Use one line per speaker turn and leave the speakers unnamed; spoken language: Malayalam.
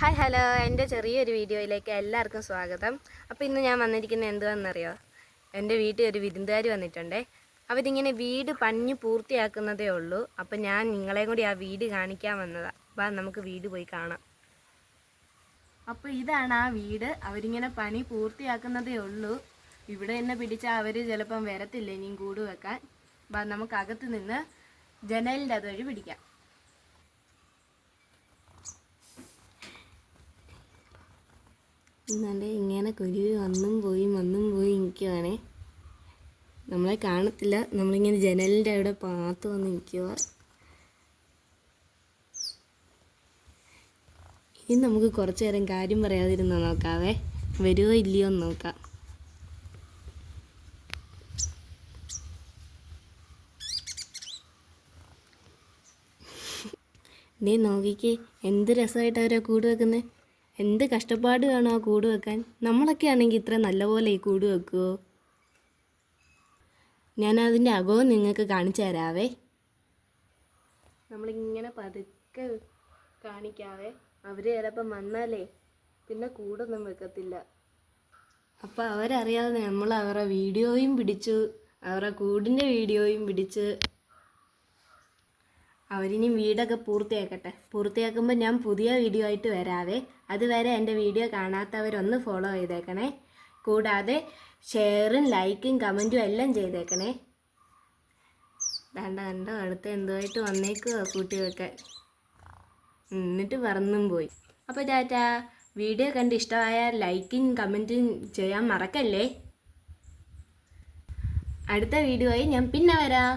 ഹായ് ഹലോ എന്റെ ചെറിയൊരു വീഡിയോയിലേക്ക് എല്ലാവർക്കും സ്വാഗതം. അപ്പോൾ ഇന്ന് ഞാൻ വന്നിരിക്കുന്നത് എന്തുവാണെന്നറിയോ? എന്റെ വീട്ടിൽ ഒരു വിരുന്നുകാർ വന്നിട്ടുണ്ടേ. അവരിങ്ങനെ വീട് പഞ്ഞു പൂർത്തിയാക്കുന്നതേ ഉള്ളൂ. അപ്പം ഞാൻ നിങ്ങളെയും കൂടി ആ വീട് കാണിക്കാൻ വന്നതാണ് വാ നമുക്ക് വീട് പോയി കാണാം. അപ്പോൾ ഇതാണ് ആ വീട്. അവരിങ്ങനെ പണി പൂർത്തിയാക്കുന്നതേ ഉള്ളൂ. ഇവിടെ എന്നെ പിടിച്ചാൽ അവർ ചിലപ്പം വരത്തില്ല ഇനിയും കൂട് വെക്കാൻ വാ നമുക്ക് അകത്ത് നിന്ന് ജനലിന്റെ അതുവഴി പിടിക്കാം. എന്നാണ്ട് ഇങ്ങനെ കുരുവി വന്നും പോയി വന്നും പോയി നിൽക്കുവാണേ നമ്മളെ കാണത്തില്ല. നമ്മളിങ്ങനെ ജനലിന്റെ അവിടെ പാത്ത് വന്ന് നിൽക്കുക ഇനി നമുക്ക് കുറച്ച് നേരം കാര്യം പറയാതിരുന്നോ നോക്കാവേ. വരുമോ ഇല്ലയോ എന്ന് നോക്കാം. നീ നോക്കിക്കേ എന്ത് രസമായിട്ട് അവരെ കൂട് വെക്കുന്നത് എന്ത് കഷ്ടപ്പാട് വേണോ ആ കൂട് വെക്കാൻ? നമ്മളൊക്കെ ആണെങ്കിൽ ഇത്ര നല്ലപോലെ ഈ കൂട് വെക്കുമോ ഞാനതിന്റെ അകവും നിങ്ങൾക്ക് കാണിച്ചു തരാവേ. നമ്മളിങ്ങനെ പതുക്കെ കാണിക്കാവേ. അവർ ചിലപ്പം വന്നാലേ പിന്നെ കൂടൊന്നും വെക്കത്തില്ല. അപ്പോൾ അവരറിയാതെ നമ്മൾ അവരുടെ വീഡിയോയും പിടിച്ചു അവരുടെ കൂടിന്റെ വീഡിയോയും പിടിച്ച് അവരിനി വീടൊക്കെ പൂർത്തിയാക്കട്ടെ. പൂർത്തിയാക്കുമ്പോൾ ഞാൻ പുതിയ വീഡിയോ ആയിട്ട് വരാവേ. അതുവരെ എന്റെ വീഡിയോ കാണാത്തവരൊന്ന് ഫോളോ ചെയ്തേക്കണേ. കൂടാതെ ഷെയറും ലൈക്കും കമന്റും എല്ലാം ചെയ്തേക്കണേ. വേണ്ട കണ്ടോ അടുത്ത് എന്തുമായിട്ട് വന്നേക്കുവോ കൂട്ടികൾക്ക്. എന്നിട്ട് പറന്നും പോയി. അപ്പോൾ ടാറ്റാ വീഡിയോ കണ്ട് ഇഷ്ടമായ ലൈക്കും കമന്റും ചെയ്യാൻ മറക്കല്ലേ? അടുത്ത വീഡിയോയിൽ ഞാൻ പിന്നെ വരാം.